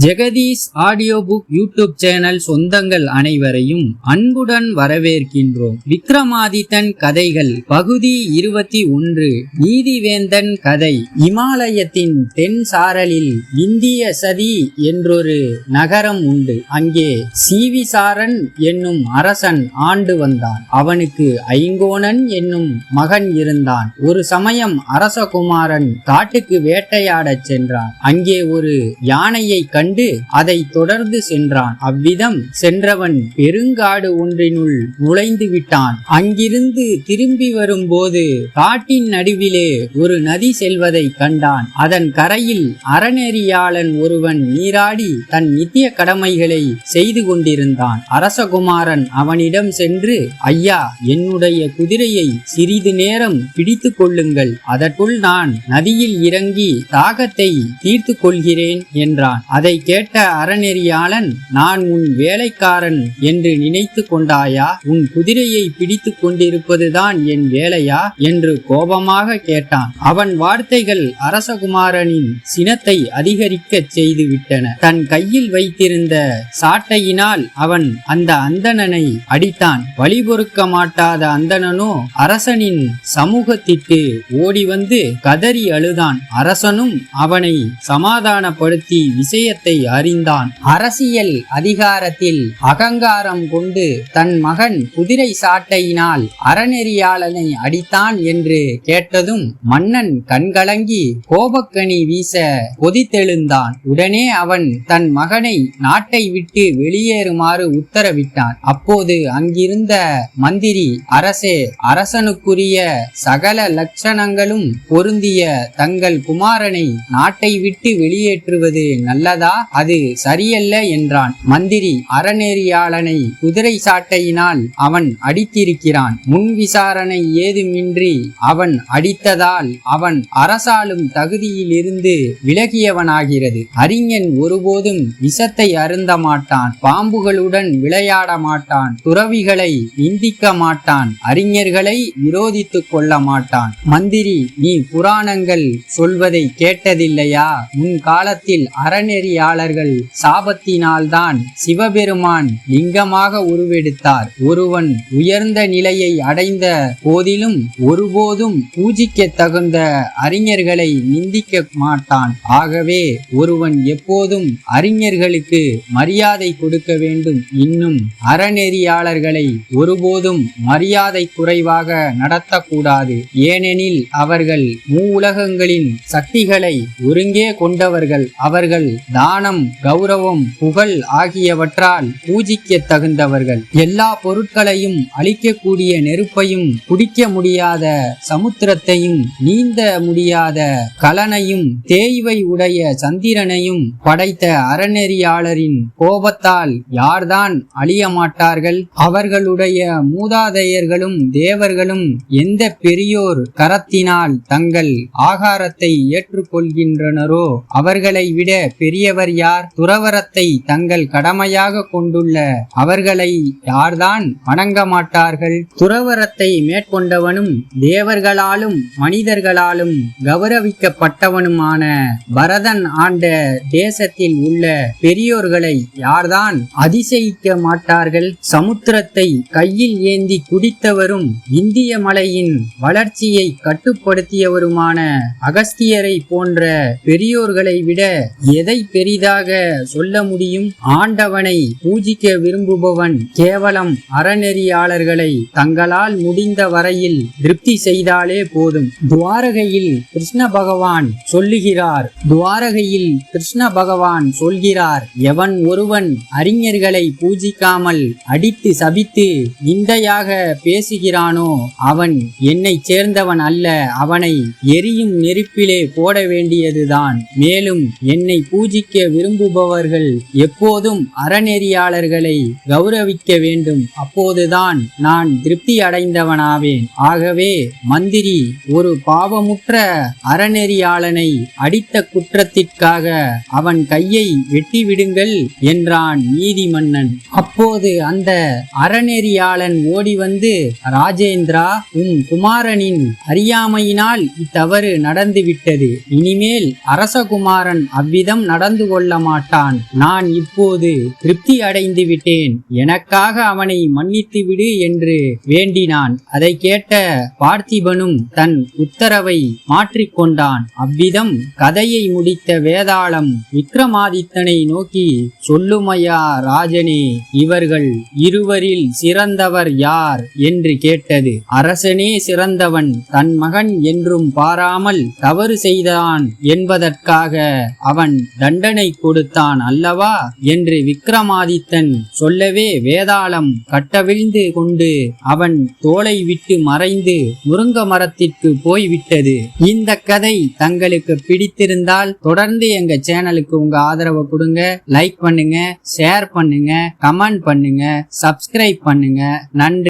Jagadish audio book YouTube channel சொந்தங்கள் அனைவரையும் அன்புடன் வரவேற்கின்றோம். விக்ரமாதித்தன் கதைகள் பகுதி இருபத்தி ஒன்று. நீதிவேந்தன் கதை இமாலயத்தின் தென் சாரலில் இந்திய சதி என்றொரு நகரம் உண்டு. அங்கே சீவிசாரன் என்னும் அரசன் ஆண்டு வந்தான். அவனுக்கு ஐங்கோணன் என்னும் மகன் இருந்தான். ஒரு சமயம் அரசகுமாரன் காட்டுக்கு வேட்டையாடச் சென்றான். அங்கே ஒரு யானையை கண்டு அதை தொடர்ந்து சென்றான். அவ்விதம் சென்றவன் பெருங்காடு ஒன்றினுள் நுழைந்து விட்டான். அங்கிருந்து திரும்பி வரும்போது காட்டின் நடுவிலே ஒரு நதி செல்வதை கண்டான். அதன் கரையில் அறநெறியாளன் ஒருவன் நீராடி தன் நித்திய கடமைகளை செய்து கொண்டிருந்தான். அரசகுமாரன் அவனிடம் சென்று ஐயா என்னுடைய குதிரையை சிறிது நேரம் பிடித்து கொள்ளுங்கள். அதற்குள் நான் நதியில் இறங்கி தாகத்தை தீர்த்து கொள்கிறேன் என்றான். அதை கேட்ட அறநெறியாளன் நான் உன் வேலைக்காரன் என்று நினைத்து கொண்டாயா? உன் குதிரையை பிடித்து கொண்டிருப்பதுதான் என் வேலையா? என்று கோபமாக கேட்டான். அவன் வார்த்தைகள் அரசகுமாரனின் சினத்தை அதிகரிக்கச் செய்துவிட்டன. தன் கையில் வைத்திருந்த சாட்டையினால் அவன் அந்த அந்தணனை அடித்தான். வழி பொறுக்க மாட்டாத அந்தணனோ அரசனின் சமூகத்திற்கு ஓடி வந்து கதறி அழுதான். அரசனும் அவனை சமாதானப்படுத்தி விஷயத்தை அறிந்தான். அரசியல் அதிகாரத்தில் அகங்காரம் கொண்டு தன் மகன் குதிரை சாட்டையினால் அறநெறியாளனை அடித்தான் என்று கேட்டதும் மன்னன் கண்கலங்கி கோபக்கனி வீச கொதித்தெழுந்தான். உடனே அவன் தன் மகனை நாட்டை விட்டு வெளியேறுமாறு உத்தரவிட்டான். அப்போது அங்கிருந்த மந்திரி அரசே அரசனுக்குரிய சகல லட்சணங்களும் பொருந்திய தங்கள் குமாரனை நாட்டை விட்டு வெளியேற்றுவது நல்லதா? அது சரியல்ல என்றான். மந்திரி அறநெறியாளனை குதிரை சாட்டையினால் அவன் அடித்திருக்கிறான். முன் விசாரணை ஏதுமின்றி அவன் அடித்ததால் அவன் அரசாளும் தகுதியிலிருந்து விலகியவனாகிறது. அறிஞன் ஒருபோதும் விஷத்தை அருந்த மாட்டான். பாம்புகளுடன் விளையாட மாட்டான். துறவிகளை நிந்திக்க மாட்டான். அறிஞர்களை விரோதித்துக் கொள்ள மாட்டான். மந்திரி நீ புராணங்கள் சொல்வதை கேட்டதில்லையா? முன் காலத்தில் அறநெறியாளர்கள் சாபத்தினால்தான் சிவபெருமான் லிங்கமாக உருவெடுத்தார். ஒருவன் உயர்ந்த நிலையை அடைந்த போதிலும் ஒருபோதும் பூஜிக்க தகுந்த அறிஞர்களை நிந்திக்க மாட்டான். ஆகவே ஒருவன் எப்போதும் அறிஞர்களுக்கு மரியாதை கொடுக்க வேண்டும். இன்னும் அறநெறியாளர்களை ஒருபோதும் மரியாதை குறைவாக நடத்தக்கூடாது. ஏனெனில் அவர்கள் மூவுலகங்களின் சக்திகளை ஒருங்கே கொண்டவர்கள். அவர்கள் தான் மானம் கௌரவம் புகழ் ஆகியவற்றால் பூஜிக்க தகுந்தவர்கள். எல்லா பொருட்களையும் அழிக்கக்கூடிய நெருப்பையும் குடிக்க முடியாத சமுத்திரத்தையும் நீந்த முடியாத கலனையும் தேய்வை உடைய சந்திரனையும் படைத்த அறநெறியாளரின் கோபத்தால் யார்தான் அழிய மாட்டார்கள்? அவர்களுடைய மூதாதையர்களும் தேவர்களும் எந்த பெரியோர் கரத்தினால் தங்கள் ஆகாரத்தை ஏற்றுக்கொள்கின்றனரோ அவர்களை விட பெரியவர் யார் துறவரத்தை தங்கள் கடமையாக கொண்டுள்ள அவர்களை யார்தான் வணங்க மாட்டார்கள்? துறவரத்தை மேற்கொண்டவனும் தேவர்களாலும் மனிதர்களாலும் கௌரவிக்கப்பட்டவனுமான பரதன் ஆண்ட தேசத்தில் உள்ள பெரியோர்களை யார்தான் அதிசயிக்க மாட்டார்கள்? சமுத்திரத்தை கையில் ஏந்தி குடித்தவரும் இந்திய மலையின் வளர்ச்சியை கட்டுப்படுத்தியவருமான அகஸ்தியரை போன்ற பெரியோர்களை விட எதை பெரிதாக சொல்ல முடியும். ஆண்டவனை பூஜிக்க விரும்புபவன் கேவலம் அறநெறியாளர்களை தங்களால் முடிந்த வரையில் திருப்தி செய்தாலே போதும். துவாரகையில் கிருஷ்ண பகவான் சொல்லுகிறார். துவாரகையில் கிருஷ்ண பகவான் சொல்கிறார். எவன் ஒருவன் அறிஞர்களை பூஜிக்காமல் அடித்து சபித்து நிந்தையாக பேசுகிறானோ அவன் என்னை சேர்ந்தவன் அல்ல. அவனை எரியும் நெருப்பிலே போட வேண்டியதுதான். மேலும் என்னை பூஜிக்க விரும்புபவர்கள் எப்போதும் அறநெறியாளர்களை கௌரவிக்க வேண்டும். அப்போதுதான் நான் திருப்தி அடைந்தவனாவேன் ஆகவே மந்திரி ஒரு பாவமுற்ற அறநெறியாளனை அடித்த குற்றத்திற்காக அவன் கையை வெட்டிவிடுங்கள் என்றான் நீதிமன்னன். அப்போது அந்த அறநெறியாளன் ஓடி வந்து ராஜேந்திரா உன் குமாரனின் அறியாமையினால் இத்தவறு நடந்துவிட்டது. இனிமேல் அரசகுமாரன் அவ்விதம் நடந்து நடந்து கொள்ள மாட்டான். நான் இப்போது திருப்தி அடைந்து விட்டேன். எனக்காக அவனை மன்னித்து விடு என்று வேண்டினான். அதை கேட்ட பார்த்திபனும் தன் உத்தரவை மாற்றிக்கொண்டான் அவ்விதம் கதையை முடித்த வேதாளம் விக்ரமாதித்தனை நோக்கி சொல்லுமையா ராஜனே இவர்கள் இருவரில் சிறந்தவர் யார்? என்று கேட்டது. அரசனே சிறந்தவன் தன் மகன் என்றும் பாராமல் தவறு செய்தான் என்பதற்காக அவன் தண்டனை கொடுத்தான் அல்லவா? என்று விக்ரமாதித்தன் சொல்லவே வேதாளம் கட்டவிழ்ந்து கொண்டு அவன் தோலை விட்டு மறைந்து முருங்க மரத்திற்கு போய்விட்டது. இந்த கதை தங்களுக்கு பிடித்திருந்தால் தொடர்ந்து எங்க சேனலுக்கு உங்க ஆதரவை கொடுங்க. லைக் பண்ணுங்க ஷேர் பண்ணுங்க கமெண்ட் பண்ணுங்க சப்ஸ்கிரைப் பண்ணுங்க. நன்றி.